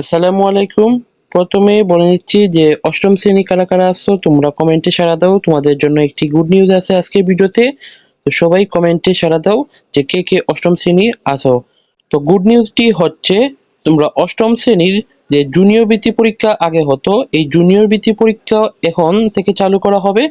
আসসালামু আলাইকুম। প্রথমে বলে নিচ্ছি যে অষ্টম শ্রেণি কারা কারা আসছো তোমরা কমেন্টে সারা দাও। তোমাদের জন্য একটি গুড নিউজ আছে আজকে ভিডিওতে। তো সবাই কমেন্টে সারা দাও যে কে কে অষ্টম শ্রেণির আসো তো গুড নিউজটি হচ্ছে, তোমরা অষ্টম শ্রেণির যে জুনিয়র বৃত্তি পরীক্ষা আগে হতো, এই জুনিয়র বৃত্তি পরীক্ষা এখন থেকে চালু করা হবে।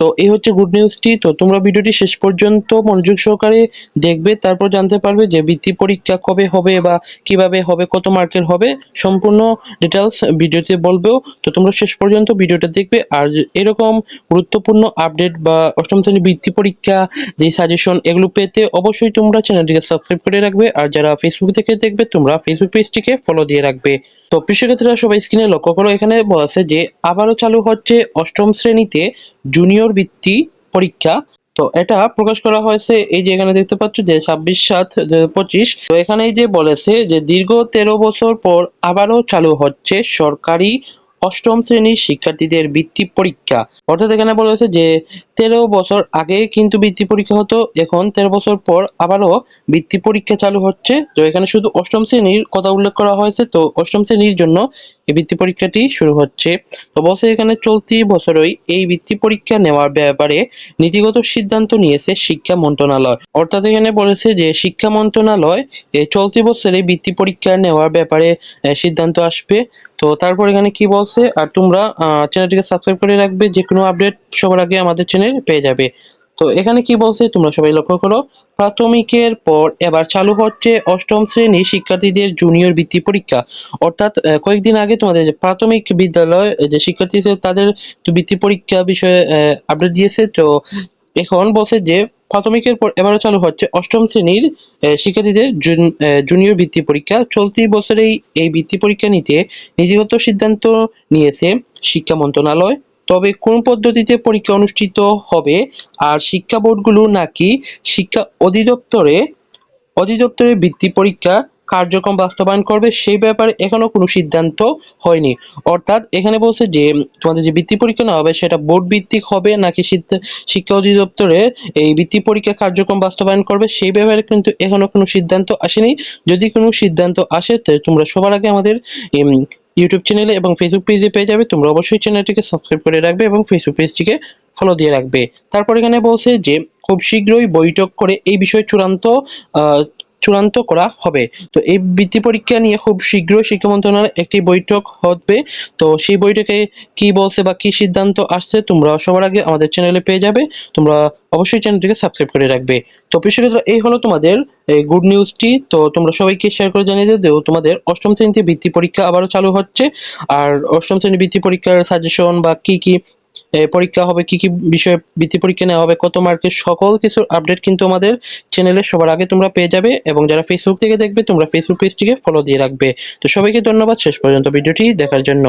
তো এই হচ্ছে গুড নিউজটি তো তোমরা ভিডিওটি শেষ পর্যন্ত মনোযোগ সহকারে দেখবে, তারপর জানতে পারবে যে বৃত্তি পরীক্ষা কবে হবে বা কীভাবে হবে, কত মার্কের হবে। সম্পূর্ণ ডিটেলস ভিডিওতে বলবেও তো তোমরা শেষ পর্যন্ত ভিডিওটা দেখবে। আর এরকম গুরুত্বপূর্ণ আপডেট বা অষ্টম শ্রেণি বৃত্তি পরীক্ষা, যে সাজেশন এগুলো পেতে অবশ্যই তোমরা চ্যানেলটিকে সাবস্ক্রাইব করে রাখবে। আর যারা ফেসবুক থেকে দেখবে, তোমরা ফেসবুক পেজটিকে ফলো দিয়ে রাখবে। তো প্রিয় শিক্ষার্থীরা সবাই স্ক্রিনে লক্ষ্য করো, এখানে বলা আছে যে আবারও চালু হচ্ছে অষ্টম শ্রেণীতে জুনিয়র বৃত্তি পরীক্ষা। তো এটা প্রকাশ করা হয়েছে, এই যে এখানে দেখতে পাচ্ছ যে ছাব্বিশ সাত পঁচিশ। তো এখানে যে বলেছে যে দীর্ঘ তেরো বছর পর আবারও চালু হচ্ছে সরকারি অষ্টম শ্রেণির শিক্ষার্থীদের বৃত্তি পরীক্ষা। অর্থাৎ এখানে বলা হয়েছে যে, তেরো বছর আগে কিন্তু বৃত্তি পরীক্ষা হতো, এখন তেরো বছর পর আবারও বৃত্তি পরীক্ষা চালু হচ্ছে। তো এখানে শুধু অষ্টম শ্রেণির কথা উল্লেখ করা হয়েছে, তো অষ্টম শ্রেণির জন্য এই বৃত্তি পরীক্ষাটি শুরু হচ্ছে। বলছে এখানে চলতি বছরই এই বৃত্তি পরীক্ষা নেওয়ার ব্যাপারে নীতিগত সিদ্ধান্ত নিয়েছে শিক্ষা মন্ত্রণালয়। অর্থাৎ এখানে বলেছে যে শিক্ষা মন্ত্রণালয় এই চলতি বছরে বৃত্তি পরীক্ষা নেওয়ার ব্যাপারে সিদ্ধান্ত আসবে। তো তারপর এখানে কি বলছে? আর তোমরা চ্যানেলটিকে সাবস্ক্রাইব করে রাখবে। যে কোনো আপডেট সবার আগে আমাদের চ্যানেল পেয়ে যাবে। তো এখানে কি বলছে? তোমরা সবাই লক্ষ্য করো। প্রাথমিকের পর এবার চালু হচ্ছে অষ্টম শ্রেণি শিক্ষার্থীদের জুনিয়র বৃত্তি পরীক্ষা। অর্থাৎ কয়েকদিন আগে তোমাদের প্রাথমিক বিদ্যালয় যে শিক্ষার্থী ছিল তাদের বৃত্তি পরীক্ষা বিষয়ে আপডেট দিয়েছে। তো এখন বলছে যে প্রাথমিকের পর এবারও চালু হচ্ছে অষ্টম শ্রেণির শিক্ষার্থীদের জুনিয়র বৃত্তি পরীক্ষা। চলতি বছরেই এই বৃত্তি পরীক্ষা নিতে নীতিগত সিদ্ধান্ত নিয়েছে শিক্ষা মন্ত্রণালয়। তবে কোন পদ্ধতিতে পরীক্ষা অনুষ্ঠিত হবে? আর শিক্ষা বোর্ডগুলো নাকি শিক্ষা অধিদপ্তরে অধিদপ্তরে বৃত্তি পরীক্ষা কার্যক্রম বাস্তবায়ন করবে সেই ব্যাপারে এখনও কোনো সিদ্ধান্ত হয়নি। অর্থাৎ এখানে বলছে যে, তোমাদের যে বৃত্তি পরীক্ষা নেওয়া হবে সেটা বোর্ড ভিত্তিক হবে নাকি শিক্ষা অধিদপ্তরে এই বৃত্তি পরীক্ষা কার্যক্রম বাস্তবায়ন করবে সেই ব্যাপারে কিন্তু এখনও কোনো সিদ্ধান্ত আসেনি। যদি কোনো সিদ্ধান্ত আসে তোমরা সবার আগে আমাদের ইউটিউব চ্যানেলে এবং ফেসবুক পেজে পেয়ে যাবে। তোমরা অবশ্যই চ্যানেলটিকে সাবস্ক্রাইব করে রাখবে এবং ফেসবুক পেজটিকে ফলো দিয়ে রাখবে। তারপর এখানে বলছে যে, খুব শীঘ্রই বৈঠক করে এই বিষয়ে চূড়ান্ত চূড়ান্ত করা হবে। তো এই বৃত্তি পরীক্ষা নিয়ে খুব শীঘ্রই শিক্ষা মন্ত্রণালয়ের একটি বৈঠক হবে। তো সেই বৈঠকে কি বলছে বা কি সিদ্ধান্ত আসছে তোমরা সবার আগে আমাদের চ্যানেলে পেয়ে যাবে। তোমরা অবশ্যই চ্যানেলটিকে সাবস্ক্রাইব করে রাখবে। তো প্রিয় এই হলো তোমাদের এই গুড নিউজটি তো তোমরা সবাইকে শেয়ার করে জানিয়ে দিও, তোমাদের অষ্টম শ্রেণীতে বৃত্তি পরীক্ষা আবারও চালু হচ্ছে। আর অষ্টম শ্রেণি বৃত্তি পরীক্ষার সাজেশন বা কি কি পরীক্ষা হবে, কি কি বিষয়ে বৃত্তি পরীক্ষা নেওয়া হবে, কত মার্কের সকল কিছুর আপডেট কিন্তু আমাদের চ্যানেলে সবার আগে তোমরা পেয়ে যাবে এবং যারা ফেসবুক থেকে দেখবে তোমরা ফেসবুক পেজটিকে ফলো দিয়ে রাখবে। তো সবাইকে ধন্যবাদ, শেষ পর্যন্ত ভিডিওটি দেখার জন্য।